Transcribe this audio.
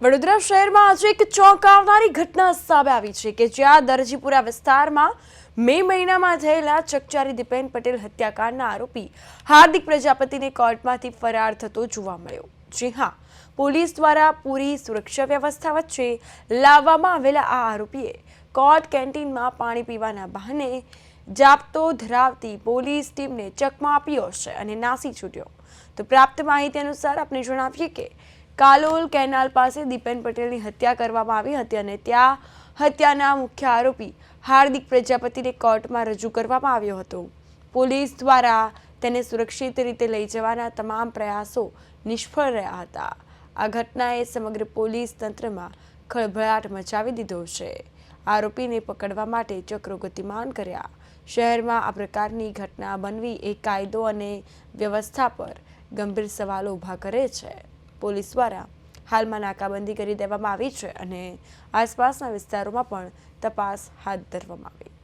વડોદરા શહેરમાં આજે એક ચોંકાવનારી ઘટના સામે આવી છે કે જ્યાં દરજીપુરા વિસ્તારમાં મે મહિનામાં થયેલા ચકચારી દીપેન પટેલ હત્યાકાંડના આરોપી હાર્દિક પ્રજાપતિને કોર્ટમાંથી ફરાર થતો જોવા મળ્યો. જી હા, પોલીસ દ્વારા પૂરી સુરક્ષા વ્યવસ્થા વચ્ચે લાવવામાં આવેલા આ આરોપીએ કોર્ટ કેન્ટીનમાં પાણી પીવાના બહાને જાપતો ધરાવતી પોલીસ ટીમને ચકમા આપ્યો છે અને નાસી છૂટ્યો. તો પ્રાપ્ત માહિતી અનુસાર આપણે જણાવીએ કે કાલોલ કેનાલ પાસે દીપેન પટેલની હત્યા કરવામાં આવી હતી અને ત્યાં હત્યાના મુખ્ય આરોપી હાર્દિક પ્રજાપતિને કોર્ટમાં રજૂ કરવામાં આવ્યો હતો. પોલીસ દ્વારા તેને સુરક્ષિત રીતે લઈ જવાના તમામ પ્રયાસો નિષ્ફળ રહ્યા હતા. આ ઘટનાએ સમગ્ર પોલીસ તંત્રમાં ખળભળાટ મચાવી દીધો છે. આરોપીને પકડવા માટે ચક્રો ગતિમાન કર્યા. શહેરમાં આ પ્રકારની ઘટના બનવી એ કાયદો અને વ્યવસ્થા પર ગંભીર સવાલો ઊભા કરે છે. પોલીસ દ્વારા હાલમાં નાકાબંધી કરી દેવામાં આવી છે અને આસપાસના વિસ્તારોમાં પણ તપાસ હાથ ધરવામાં આવી.